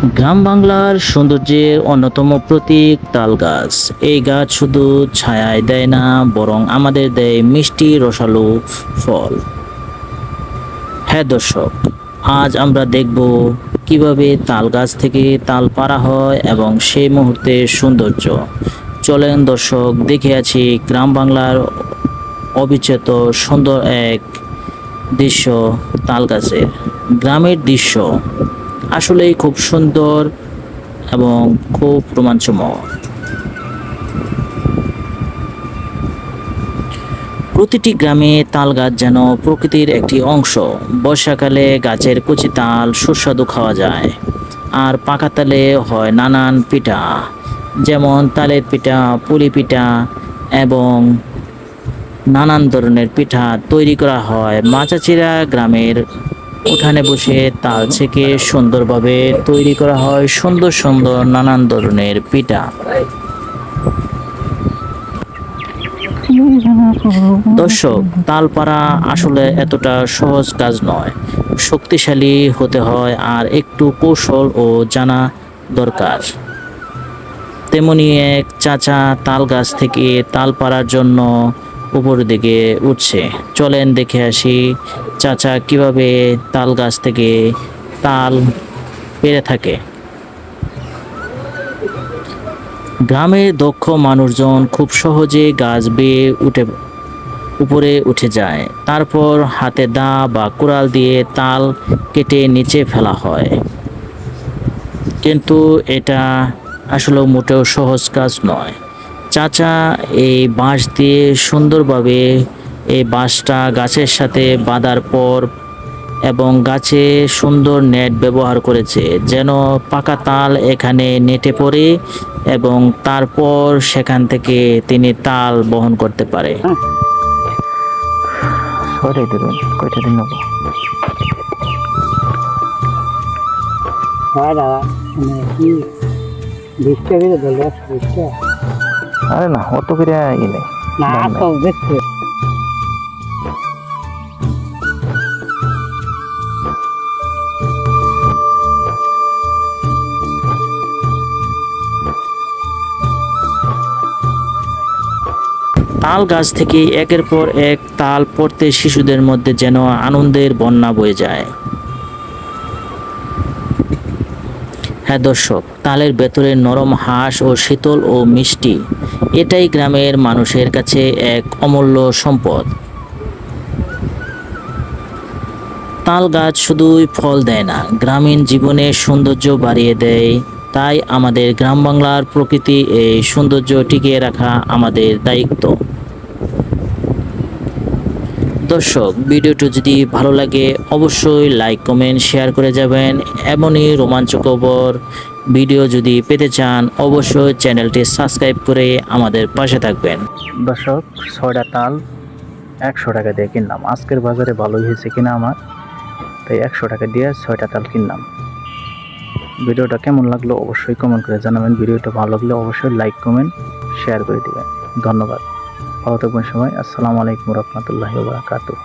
গ্রাম বাংলার সৌন্দর্যের অন্যতম প্রতীক তাল গাছ। এই গাছ শুধু ছায়ায় দেয় না, বরং আমাদের দেয় মিষ্টি রসালো ফল। হ্যাঁ দর্শক, আজ আমরা দেখব কীভাবে তাল গাছ থেকে তাল পাড়া হয় এবং সেই মুহূর্তের সৌন্দর্য। চলেন দর্শক, দেখে আছি গ্রাম বাংলার অবিচ্ছেদ সুন্দর এক দৃশ্য তাল গাছের। গ্রামের দৃশ্য। আসলেই খুব সুন্দর এবং খুব রোমাঞ্চময়। প্রতিটি গ্রামে তাল গাছ যেন প্রকৃতির একটি অংশ। বর্ষাকালে গাছের কচি তাল সুস্বাদু খাওয়া যায়। আর পাকা তালে হয় নানান পিঠা, যেমন তালের পিঠা, পুলি পিঠা এবং নানান ধরনের পিঠা তৈরি করা হয়। মাচাচিরা গ্রামের উঠানে বসে তাল থেকে সুন্দরভাবে তৈরি করা হয় সুন্দর সুন্দর নানান ধরনের পিঠা। দর্শক, তালপাড়া আসলে এতটা সহজ কাজ নয়। শক্তিশালী হতে হয় আর একটু কৌশল ও জানা দরকার। তেমনি এক চাচা তাল গাছ থেকে তাল পাড়ার জন্য উপর দিকে উঠছে। চলেন দেখে আসি, চাচা কীভাবে তাল গাছ থেকে তাল পেরে থাকে। গ্রামের দক্ষ মানুষজন খুব সহজে গাছ বেয়ে উঠে, উপরে উঠে যায়। তারপর হাতে দা বা কুড়াল দিয়ে তাল কেটে নিচে ফেলা হয়। কিন্তু এটা আসলে মোটেও সহজ কাজ নয়। চাচা এই বাঁশ দিয়ে সুন্দরভাবে এই বাঁশটা গাছের সাথে বাঁধার পর এবং গাছে সুন্দর নেট ব্যবহার করেছে যেন পাকা তাল এখানে নেটে পড়ে এবং তারপর সেখান থেকে তিনি তাল বহন করতে পারে। দিন নেব? দাদা আরে না অত করে ই নেই না তো দেখছে তাল গাছ থেকে একের পর এক তাল পড়তে শিশুদের মধ্যে যেন আনন্দের বন্যা বয়ে যায়। হ্যাঁ দর্শক, তালের ভেতরে নরম হাঁস ও শীতল ও মিষ্টি, এটাই গ্রামের মানুষের কাছে এক অমূল্য সম্পদ। তাল গাছ শুধুই ফল দেয় না, গ্রামীণ জীবনের সৌন্দর্য বাড়িয়ে দেয়। তাই আমাদের গ্রাম বাংলার প্রকৃতি এই সৌন্দর্য টিকিয়ে রাখা আমাদের দায়িত্ব। দর্শক, ভিডিওটি যদি ভালো লাগে, অবশ্যই লাইক কমেন্ট শেয়ার করে যাবেন। এমনই রোমাঞ্চকর ভিডিও যদি পেতে চান, অবশ্যই চ্যানেলটি সাবস্ক্রাইব করে আমাদের পাশে থাকবেন। দর্শক, ছয়টা তাল একশো টাকা দিয়ে কিনলাম। আজকের বাজারে ভালোই হয়েছে কিনা আমার? তাই একশো টাকা দিয়ে ছয়টা তাল কিনলাম। ভিডিওটা কেমন লাগল অবশ্যই কমেন্ট করে জানাবেন। ভিডিওটা ভালো লাগলে অবশ্যই লাইক কমেন্ট শেয়ার করে দিবেন। ধন্যবাদ। ভালো থাকবেন সময় আসসালামু আলাইকুম রহমতুল্লাহি বারাকাতুহ।